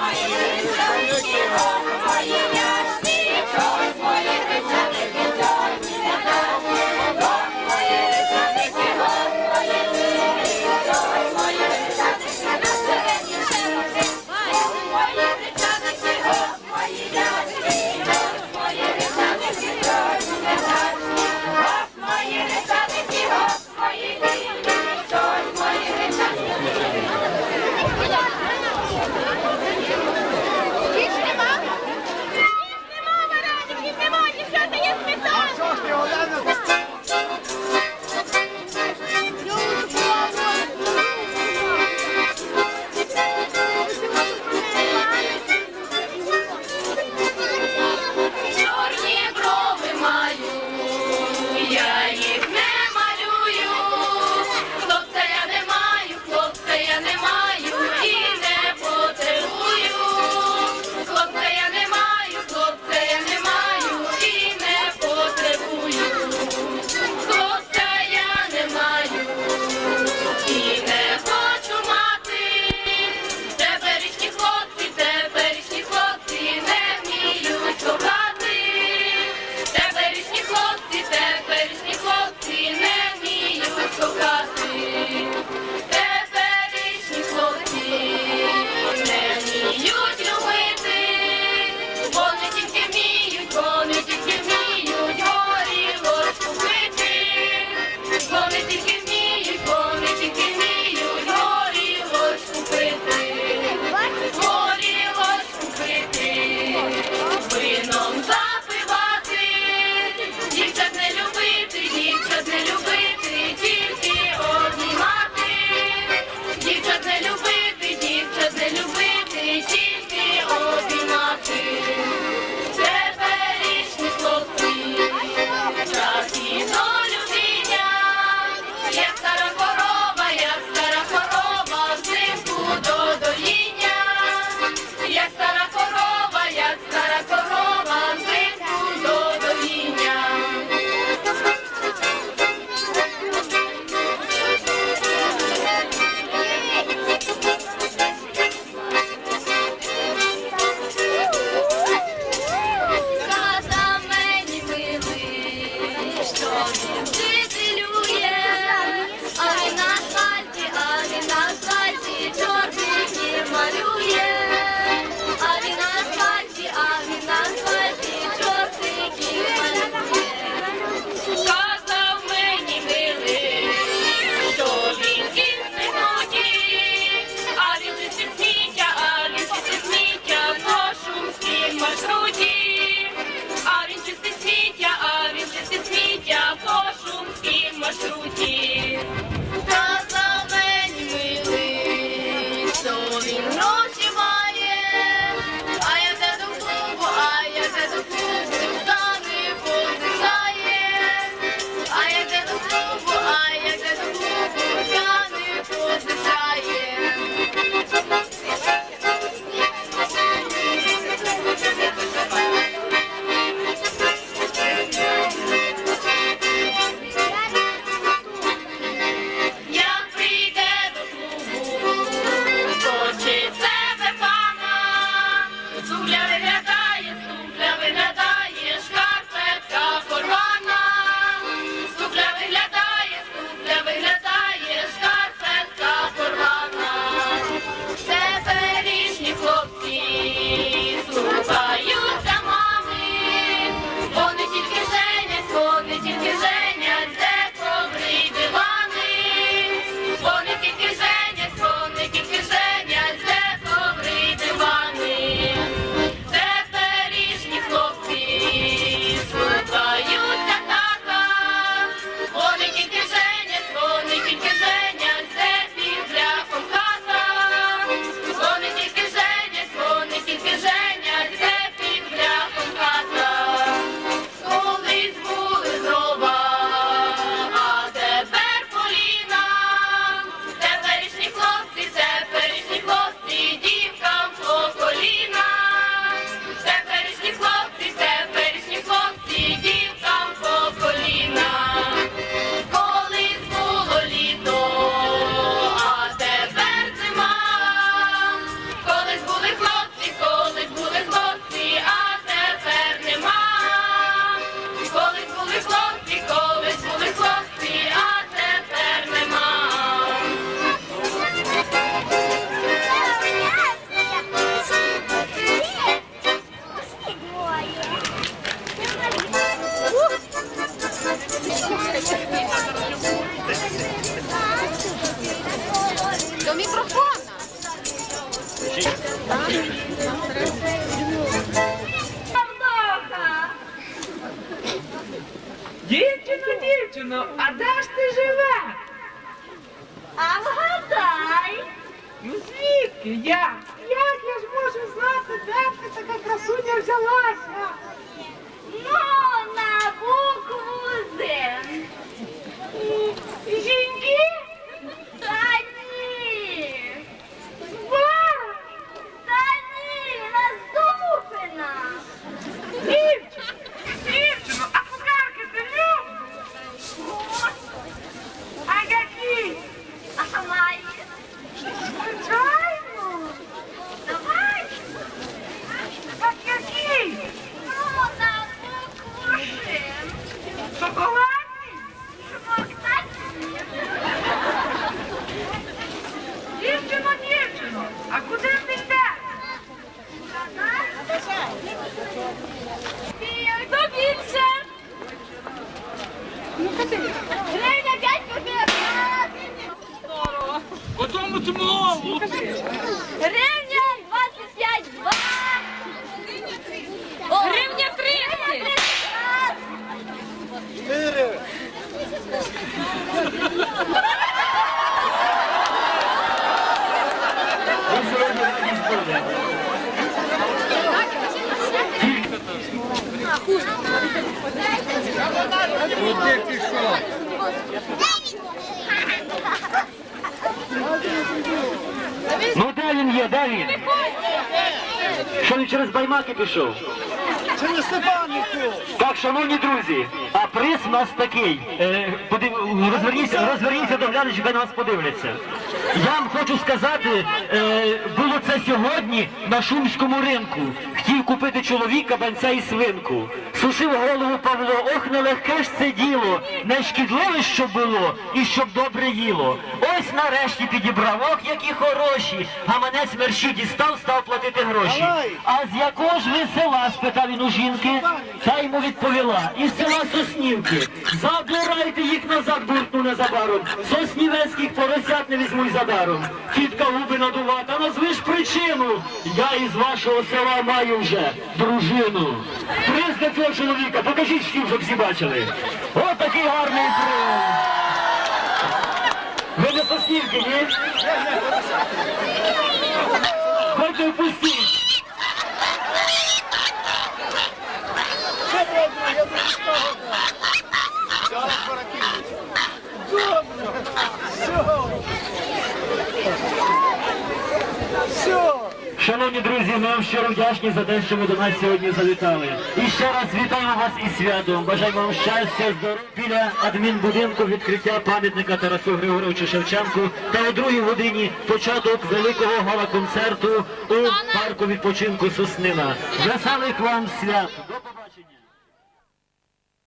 Moje życie, Дівчино, а де ж ти живе? А вгадай. Ну звідки я? Як я ж можу знати, де ти така красуня взялася? Ну, на букву З. Жінки? Та ні. Звар! Та ні, наступина. Дівчино! Дівчино, а цукерки ти любиш? А які? А маєш? Звичайно! Давай. Так які? Ну, на букву Ш. Шоколадні? Смоктані. Дівчино, дівчино, а куди ти йдеш? Хто більше? Гривня п'ять копійок. Потім тмову. Гривня 25, 2. Гривня 30. Ну де він є, де він? Що він через баймаки пішов? Це не Степанику! Так, шановні друзі, а приз у нас такий. Е, подив... розверніться, розверніться до глядачів, хай на вас подивляться. Я вам хочу сказати, е, було це сьогодні на шумському ринку. Хотів купити чоловіка, банця і свинку. Сушив голову Павло, ох, нелегке ж це діло, не шкідливе, щоб було, і щоб добре їло. Ось нарешті підібрав, ох, які хороші. Гаманець мерщі дістав, став платити гроші. А з якого ж ви села? спитав він у жінки. Та йому відповіла. Із села Соснівки. Забирайте їх назад, буркнув незабаром. Соснівецьких поросят не візьму й задаром. Тітка губи надува, та назви ж причину. Я із вашого села маю вже дружину. Приз для цього чоловіка, покажіть всім, щоб всі бачили. От такий гарний приз. Ви не Соснівки, ні? Хочете впустіть. Шановні друзі, ми вам щиро вдячні за те, що ви до нас сьогодні завітали. І ще раз вітаємо вас із святом. Бажаємо вам щастя, здоров'я біля адмінбудинку відкриття пам'ятника Тарасу Григоровичу Шевченку та о другій годині початок великого гала-концерту у парку відпочинку Соснина. Веселих вам свят!